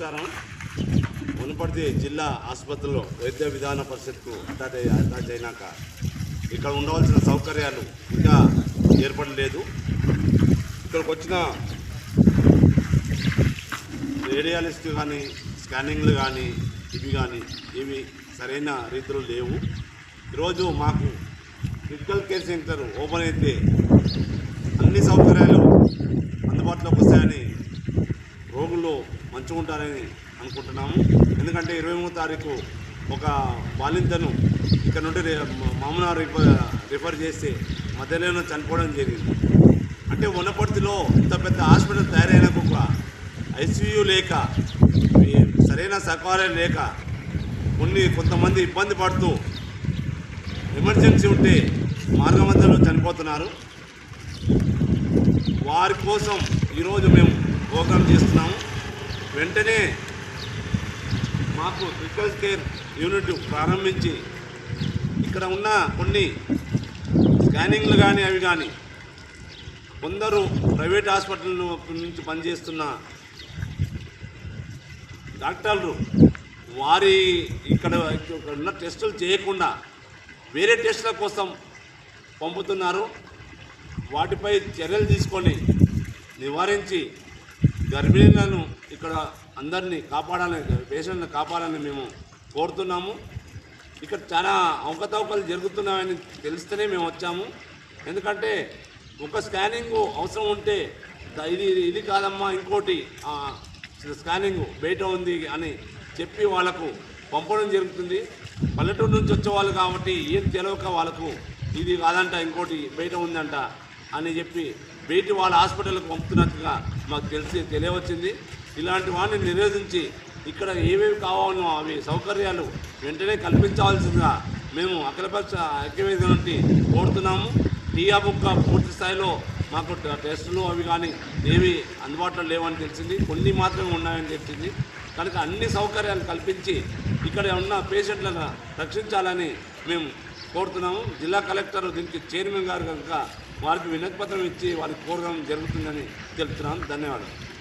నమస్కారం. మునుపటి జిల్లా ఆసుపత్రిలో వైద్య విధాన పరిషత్కు అటాచ్ అటాచ్ అయినాక ఇక్కడ ఉండవలసిన సౌకర్యాలు ఇంకా ఏర్పడలేదు. ఇక్కడికి వచ్చిన రేడియాలిస్ట్ కానీ స్కానింగ్లు కానీ ఇవి కానీ ఇవి సరైన రీతిలో లేవు. ఈరోజు మాకు క్రిటికల్ కేర్ సెంటర్ ఓపెన్ అయితే అన్ని సౌకర్యాలు అందుబాటులోకి వస్తాయని రోగులు మంచిగా ఉంటారని అనుకుంటున్నాము. ఎందుకంటే ఇరవై మూడు తారీఖు ఒక బాలింతను ఇక్కడ నుండి మామూలు రిఫర్ రిఫర్ చేస్తే మధ్యలోనే చనిపోవడం జరిగింది. అంటే వనపర్తిలో ఇంత పెద్ద హాస్పిటల్ తయారైన ఒక ఐసీయూ లేక సరైన సౌకర్యం లేక కొన్ని కొంతమంది ఇబ్బంది పడుతూ ఎమర్జెన్సీ ఉంటే మార్గమధ్యలో చనిపోతున్నారు. వారి కోసం ఈరోజు మేము ప్రోగ్రాం చేస్తున్నాము. వెంటనే మాకు క్రిటికల్ కేర్ యూనిట్ ప్రారంభించి ఇక్కడ ఉన్న కొన్ని స్కానింగ్లు కానీ అవి కానీ కొందరు ప్రైవేట్ హాస్పిటల్ నుంచి పనిచేస్తున్న డాక్టర్లు వారి ఇక్కడ ఇక్కడ ఉన్న టెస్టులు చేయకుండా వేరే టెస్టుల కోసం పంపుతున్నారు. వాటిపై చర్యలు తీసుకొని నివారించి గర్భిణీలను ఇక్కడ అందరినీ కాపాడాలని పేషెంట్ని కాపాడాలని మేము కోరుతున్నాము. ఇక్కడ చాలా అవకతవకలు జరుగుతున్నాయని తెలిస్తేనే మేము వచ్చాము. ఎందుకంటే ఒక స్కానింగ్ అవసరం ఉంటే ఇది ఇది కాదమ్మా ఇంకోటి స్కానింగ్ బయట ఉంది అని చెప్పి వాళ్ళకు పంపడం జరుగుతుంది. పల్లెటూరు నుంచి వచ్చేవాళ్ళు కాబట్టి ఏం తెలియక వాళ్ళకు ఇది కాదంట ఇంకోటి బయట ఉందంట అని చెప్పి బయటి వాళ్ళ హాస్పిటల్కి పంపుతున్నట్టుగా మాకు తెలిసి తెలియవచ్చింది. ఇలాంటి వాడిని నిరోధించి ఇక్కడ ఏవేవి కావాలో అవి సౌకర్యాలు వెంటనే కల్పించవలసిందిగా మేము అఖిలపక్ష ఐక్యవేదన నుండి కోరుతున్నాము. టీఆ బుక్క పూర్తి స్థాయిలో మాకు టెస్టులు అవి కానీ ఏవి అందుబాటులో లేవని తెలిసింది. కొన్ని మాత్రమే ఉన్నాయని తెలిసింది. కనుక అన్ని సౌకర్యాలు కల్పించి ఇక్కడ ఉన్న పేషెంట్లను రక్షించాలని మేము కోరుతున్నాము. జిల్లా కలెక్టర్ దీనికి చైర్మన్ గారు కనుక వారికి వినతి పత్రం ఇచ్చి వారికి కోరడం జరుగుతుందని తెలుపుతున్నాను. ధన్యవాదాలు.